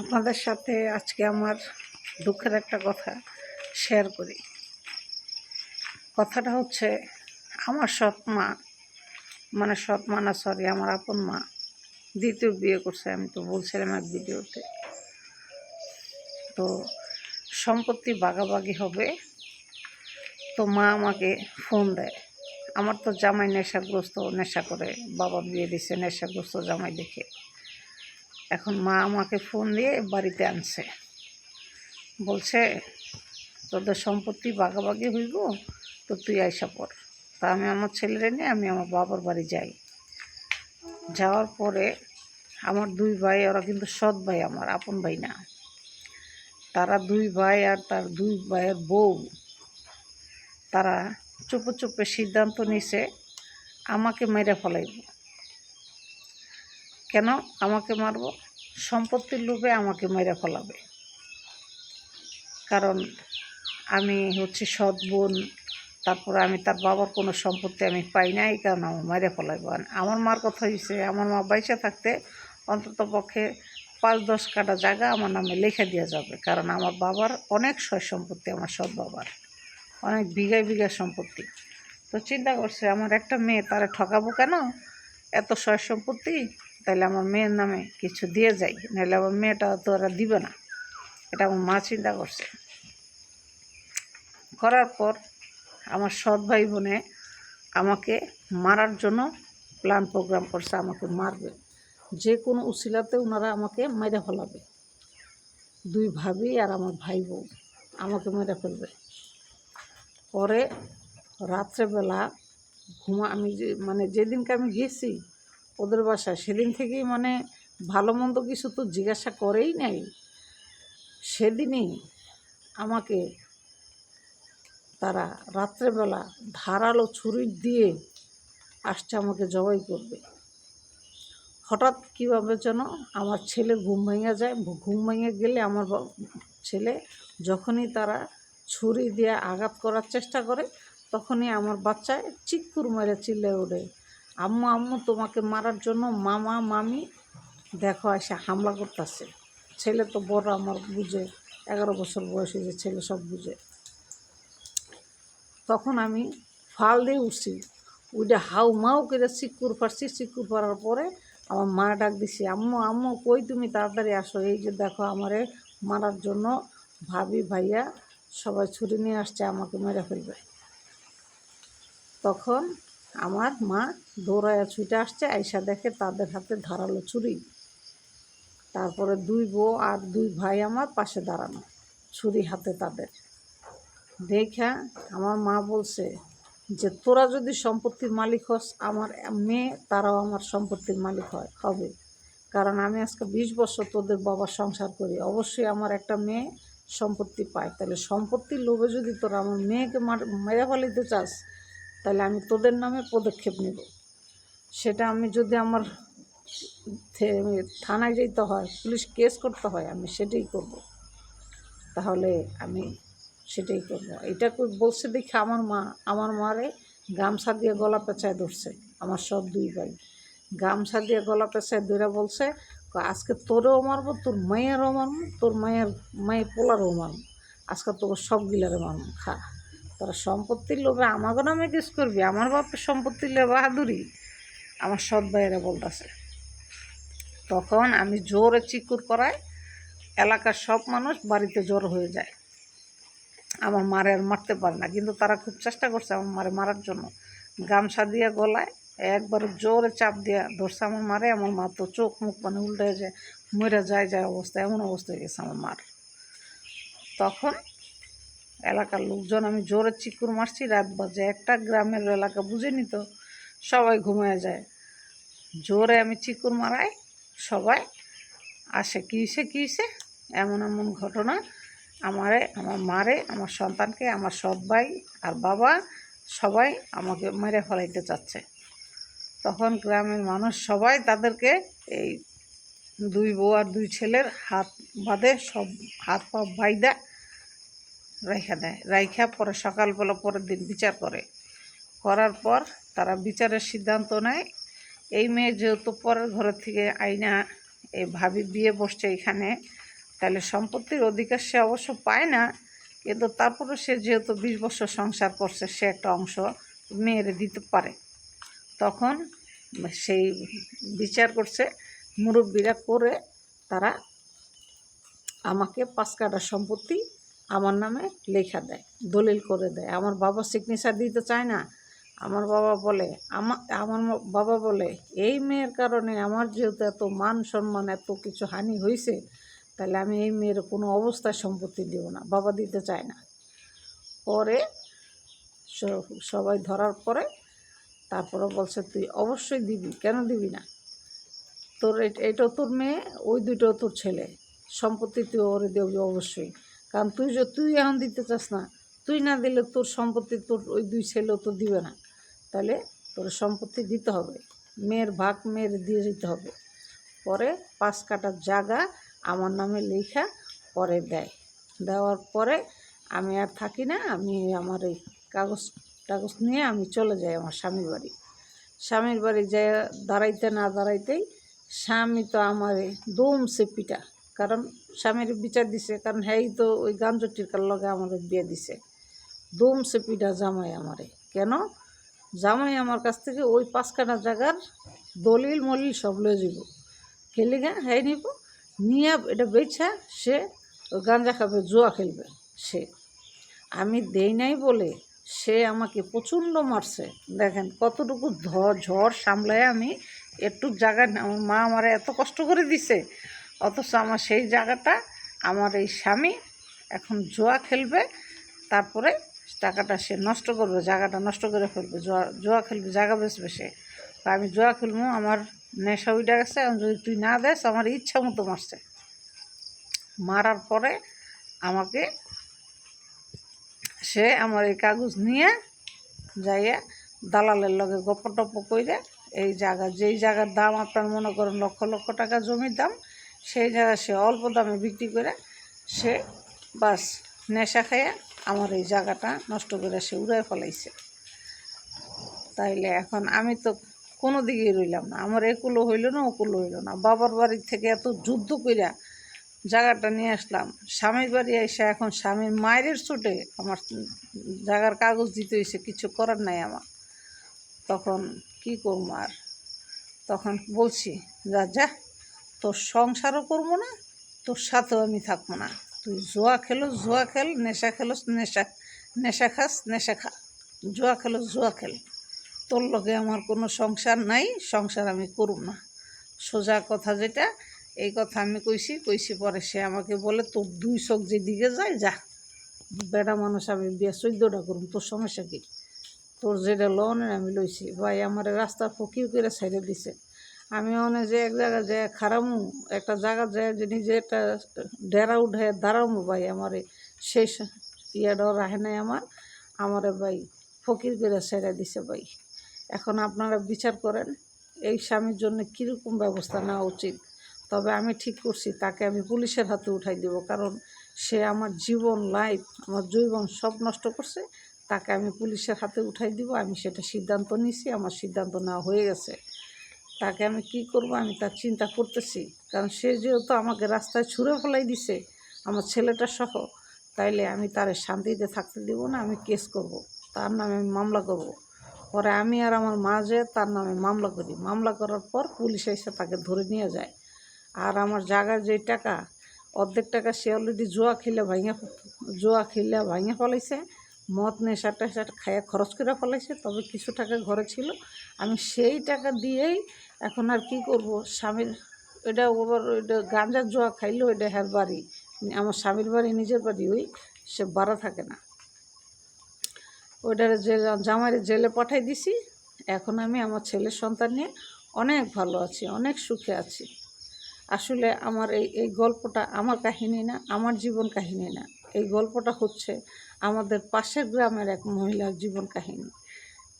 আপনাদের সাথে আজকে আমার দুঃখের একটা কথা শেয়ার করি। কথাটা হচ্ছে, আমার সৎ মা মানে সৎ মা না সরি আমার আপন মা, দ্বিতীয় বিয়ে করছে, আমি তো বলছিলাম এক ভিডিওতে। তো সম্পত্তি বাগাবাগি হবে, তো মা আমাকে ফোন দেয়। আমার তো জামাই নেশাগ্রস্ত, নেশা করে, বাবা বিয়ে দিছে, নেশাগ্রস্ত জামাই দেখে। এখন মা আমাকে ফোন দিয়ে বাড়িতে আনছে। বলছে, তোদের সম্পত্তি বাগাবাগি হইব, তো তুই আইসা পর তা আমি আমার ছেলেরে নিয়ে আমি আমার বাবার বাড়ি যাই। যাওয়ার পরে আমার দুই ভাই, ওরা কিন্তু সৎ ভাই আমার, আপন ভাই না। তারা দুই ভাই আর তার দুই ভাইয়ের বউ। তারা চুপে চুপে সিদ্ধান্ত নিছে, আমাকে মেরে ফেলাইব। কেন আমাকে মারব? সম্পত্তির লোভে আমাকে মেরে ফেলাবে। কারণ আমি হচ্ছে সৎ বোন, তারপরে আমি তার বাবার কোনো সম্পত্তি আমি পাই না এই কারণে আমার মেরে ফেলাইব। আমার মার কথা হয়েছে আমার মা বাইসে থাকতে অন্তত পক্ষে পাঁচ দশ কাটা জায়গা আমার নামে লিখে দেওয়া যাবে, কারণ আমার বাবার অনেক সয় সম্পত্তি, আমার সৎ বাবার। অনেক বিঘায় বিঘা সম্পত্তি। তো চিন্তা করছে, আমার একটা মেয়ে তারা ঠকাবো কেন? এত সয় সম্পত্তি? তাহলে আমার মেয়ের নামে কিছু দিয়ে যাই নাহলে আমার মেয়েটা তো ওরা দিবে না। এটা আমার মা চিন্তা করছে। করার পর আমার সৎ ভাই বোনে আমাকে মারার জন্য প্ল্যান প্রোগ্রাম করছে, আমাকে মারবে। যে কোনো উসিলাতে ওনারা আমাকে মেরে ফেলাবে। দুই ভাবি আর আমার ভাই বউ আমাকে মেরে ফেলবে। পরে রাত্রেবেলা ঘুমা, আমি যে মানে যেদিনকে আমি গেছি ওদের বাসায়। সেদিন থেকেই মানে ভালো মন্দ কিছু তো জিজ্ঞাসা করেই নাই। সেদিনই আমাকে তারা রাত্রেবেলা ধারালো ছুরি দিয়ে আসছে আমাকে জবাই করবে। হঠাৎ কীভাবে যেন আমার ছেলে ঘুম ভেঙে যায়। ঘুম ভেঙে গেলে আমার ছেলে যখনই তারা ছুরি দিয়ে আঘাত করার চেষ্টা করে, তখনই আমার বাচ্চায় চিক্কুর মেরে চিল্লে ওঠে। আম্মু আম্মু, তোমাকে মারার জন্য মামা, মামি, দেখো এসে হামলা করতেছে। ছেলে তো বড়, আমার বুঝে, এগারো বছর বয়সে যে ছেলে সব বুঝে। তখন আমি ফাল দিয়ে উঠছি। ওইটা হাউ মাউ করে চিকুর পারছি চিকুর পারার পরে আমার মা ডাক দিছি, আম্মু আম্মু, কই তুমি? তাড়াতাড়ি আসো। এই যে দেখো আমারে মারার জন্য ভাবি ভাইয়া সবাই ছুরি নিয়ে আসছে, আমাকে মেরে ফেলবে। তখন আমার মা দৌড়াইয়া ছুটে আসছে, আইসা দেখে তাদের হাতে ধারালো ছুরি। তারপরে দুই বউ আর দুই ভাই আমার পাশে দাঁড়ানো, ছুরি হাতে তাদের। দেখা আমার মা বলছে যে, তোরা যদি সম্পত্তির মালিক হস, আমার মেয়ে, তারাও আমার সম্পত্তির মালিক হয়, হবে। কারণ আমি আজকে বিশ বছর তোদের বাবার সংসার করি, অবশ্যই আমার একটা মেয়ে সম্পত্তি পায়। তাহলে সম্পত্তির লোভে যদি তোরা আমার মেয়েকে মার- মেরে ফেলিতে চাস তাহলে আমি তোদের নামে পদক্ষেপ নেব। সেটা আমি যদি আমার থানায় যেতে হয়, পুলিশ কেস করতে হয়, আমি সেটাই করব। তাহলে আমি সেটাই করব। এটা বলছে দেখে আমার মা, আমার মারে গামছা দিয়ে গলা পেঁচায় ধরছে, আমার সব দুই ভাই। গামছা দিয়ে গলা পেঁচায় ধরে বলছে আজকে তোরেও মারবো, তোর মায়েরও মারবো, তোর মায়ের মায়ের পোলারও মারবো, আজকে তোর সব গিলারে মারবো, খা। তোরা সম্পত্তির লোভে আমাকে নামে কেস করবি? আমার বাপের সম্পত্তির লোভে বাহাদুরি আমার সৎ ভাইয়েরা বলতেছে। তখন আমি জোরে চিকুর করায় এলাকার সব মানুষ বাড়িতে জোর হয়ে যায়। আমার মারে আর মারতে পারে না, কিন্তু তারা খুব চেষ্টা করছে আমার মারে মারার জন্য। গামছা দিয়ে গলায় একবার জোরে চাপ দিয়ে ধরছে আমার মারে। আমার মা তো চোখ মুখ মানে উল্টে যায়, মরে যায় যায় অবস্থা, এমন অবস্থা হয়ে গেছে আমার মার। তখন এলাকার লোকজন, আমি জোরে চিকুর মারছি, রাত বাজে একটা, গ্রামের এলাকা বুঝে নিত সবাই ঘুমিয়ে যায়। জোরে আমি চিকুর মারাই, সবাই আসে কিসে কিসে এমন এমন ঘটনা, আমারে, আমার মারে, আমার সন্তানকে, আমার সৎ ভাই আর বাবা, সবাই আমাকে মেরে ফেলাইতে চাচ্ছে। তখন গ্রামের মানুষ সবাই তাদেরকে এই দুই বউ আর দুই ছেলের হাত বাঁধে, সব হাত পা বাইদা রাইখা দেয় রাইখা পরে সকালবেলা পরের দিন বিচার করে। করার পর তারা বিচারের সিদ্ধান্ত নেয়। এই মেয়ে যেহেতু পরের ঘরের থেকে আইনা, এই ভাবি বিয়ে বসছে এখানে, তাহলে সম্পত্তির অধিকার সে অবশ্য পায় না। কিন্তু তারপরে সে যেহেতু বিশ বছর সংসার করছে, সে একটা অংশ মেয়েরে দিতে পারে। তখন সেই বিচার করছে, মুরব্বীরা করে তারা আমাকে পাঁচ কাটা সম্পত্তি আমার নামে লেখা দেয়, দলিল করে দেয়। আমার বাবা সিগনেচার দিতে চায় না। আমার বাবা বলে আমার আমার বাবা বলে, এই মেয়ের কারণে আমার যেহেতু এত মান সম্মান, এত কিছু হানি হয়েছে তাহলে আমি এই মেয়ের কোনো অবস্থায় সম্পত্তি দেব না, বাবা দিতে চায় না। পরে সবাই ধরার পরে তারপরে বলছে, তুই অবশ্যই দিবি, কেন দিবি না? তোর এটাও তোর মেয়ে, ওই দুইটাও তোর ছেলে। সম্পত্তি তুই ওরে দেবি অবশ্যই। কারণ তুই যে তুই এখন দিতে চাস না, তুই না দিলে তোর সম্পত্তি তোর ওই দুই ছেলেও তো দিবে না। তাহলে তোর সম্পত্তি দিতে হবে। মেয়ের ভাগ মেয়ের দিয়ে দিতে হবে। পরে পাঁচ কাটার জায়গা আমার নামে লেখা পরে দেয়। দেওয়ার পরে আমি আর থাকি না, আমি আমার এই কাগজ কাগজ নিয়ে আমি চলে যাই আমার স্বামীর বাড়ি। স্বামীর বাড়ি যাই দাঁড়াইতে না দাঁড়াইতেই স্বামী তো আমার দম সে পিটা কারণ স্বামীর বিচার দিছে, কারণ হ্যাঁ তো ওই গাঞ্জটির লগে আমার বিয়ে দিছে। দম সে পিটা জামাই আমারে। কেন? জামাই আমার কাছ থেকে ওই পাঁচ কাটা জায়গার দলিল মলিল সব লয়ে যাব খেলে গা হ্যাঁ নিব, নিয়ে এটা বেছা সে ওই গাঞ্জা খাবে, জুয়া খেলবে সে। আমি দেই নাই বলে সে আমাকে প্রচণ্ড মারছে। দেখেন কতটুকু ঝড় সামলায় আমি, একটু জায়গা মা আমার এত কষ্ট করে দিছে। অথচ আমার সেই জায়গাটা আমার এই স্বামী এখন জোয়া খেলবে, তারপরে টাকাটা সে নষ্ট করবে, জায়গাটা নষ্ট করে ফেলবে, জোয়া জোয়া খেলবে, জায়গা বেচবে সে। তা আমি জোয়া খেলব, আমার নেশা উইটা গেছে যদি তুই না দেস, আমার ইচ্ছা মতো মারছে। মারার পরে আমাকে সে আমার এই কাগজ নিয়ে যাইয়া দালালের লগে গপ্প টপ্প কইরে, এই জায়গা, যেই জায়গার দাম আপনার মনে করেন লক্ষ লক্ষ টাকা জমির দাম সেই জায়গা সে অল্প দামে বিক্রি করে সে বাস নেশা খেয়ে আমার এই জায়গাটা নষ্ট করে সে উড়ায় ফেলাইছে। তাইলে এখন আমি তো কোনো দিকেই রইলাম না। আমার একুলো হইল না, ওকুলো হইল না। বাবার বাড়ির থেকে এত যুদ্ধ কইরা জায়গাটা নিয়ে আসলাম। স্বামীর বাড়ি এসে এখন স্বামীর মায়ের চোটে আমার জায়গার কাগজ দিতে হয়েছে কিছু করার নাই আমার। তখন কি করব আর? তখন বলছি, যা যা। তোর সংসারও করব না, তোর সাথেও আমি থাকব না। তুই জুয়া খেলো, জুয়া খেল, নেশা খেলোস নেশা নেশা খাস, নেশা খা। জুয়া খেলো, জুয়া খেল। তোর লগে আমার কোনো সংসার নাই, সংসার আমি করব না। সোজা কথা যেটা, এই কথা আমি কইছি কইছি পরে সে আমাকে বলে, তোর দুই চোখ যেদিকে যায়, যা। বেড়া মানুষ, আমি বিয়ে চোদ্দোটা করুন তোর সমস্যা কি? তোর যেটা লোনের আমি লইছি। ভাই, আমার রাস্তা ফকির করে ছেড়ে দিছে। আমি অনেক যে এক জায়গায় যায় খারামু, একটা জায়গা যে নিজে একটা ডেরা উঠে দাঁড়ামু ভাই আমারে, সেই ইয়েটাও রাখে নাই আমার। আমারে ভাই ফকির করে ছেড়ে দিছে ভাই। এখন আপনারা বিচার করেন, এই স্বামীর জন্য কীরকম ব্যবস্থা নেওয়া উচিত? তবে আমি ঠিক করছি, তাকে আমি পুলিশের হাতে উঠাই দেব, কারণ সে আমার জীবন লাইফ আমার জৈবন সব নষ্ট করছে। তাকে আমি পুলিশের হাতে উঠাই দিব, আমি সেটা সিদ্ধান্ত নিছি, আমার সিদ্ধান্ত নেওয়া হয়ে গেছে। তাকে আমি কি করব আমি তার চিন্তা করতেছি। কারণ সে যেহেতু আমাকে রাস্তায় ছুঁড়ে ফেলাই দিছে, আমার ছেলেটা সহ, তাইলে আমি তার শান্তিতে থাকতে দিব না, আমি কেস করব। তার নামে আমি মামলা করব। পরে আমি আর আমার মা যে তার নামে মামলা করি। মামলা করার পর পুলিশ এসে তাকে ধরে নিয়ে যায়। আর আমার জায়গার যে টাকা, অর্ধেক টাকা সে অলরেডি জোয়া খেলে ভাঙে জোয়া খেলে ভাঙে ফেলাইছে। মদ নেশা টেশা খাইয়া খরচ করে ফেলাইছে, তবে কিছু টাকা ঘরে ছিল। আমি সেই টাকা দিয়েই এখন আর কি করব? স্বামীর, এটা ওবার ওইটা গাঁজার জোয়া খাইলেও এটা হ্যার বাড়ি। আমার স্বামীর বাড়ি, নিজের বাড়ি, ওই সে বাড়া থাকে না। ওইটারে জেলে জামাইরে জেলে পাঠাই দিছি। এখন আমি আমার ছেলের সন্তান নিয়ে অনেক ভালো আছি, অনেক সুখে আছি। আসলে আমার এই এই গল্পটা আমার কাহিনী না, আমার জীবন কাহিনী না। এই গল্পটা হচ্ছে আমাদের পাশের গ্রামের এক মহিলার জীবন কাহিনী।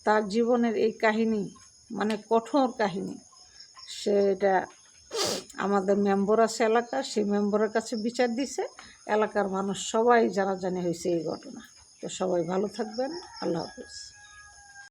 তার জীবনের এই কাহিনী মানে কঠোর কাহিনী। সেটা আমাদের মেম্বর আছে এলাকা, সেই মেম্বরের কাছে বিচার দিছে। এলাকার মানুষ সবাই জানাজানি হয়েছে এই ঘটনা। তো সবাই ভালো থাকবেন। আল্লাহ হাফিজ।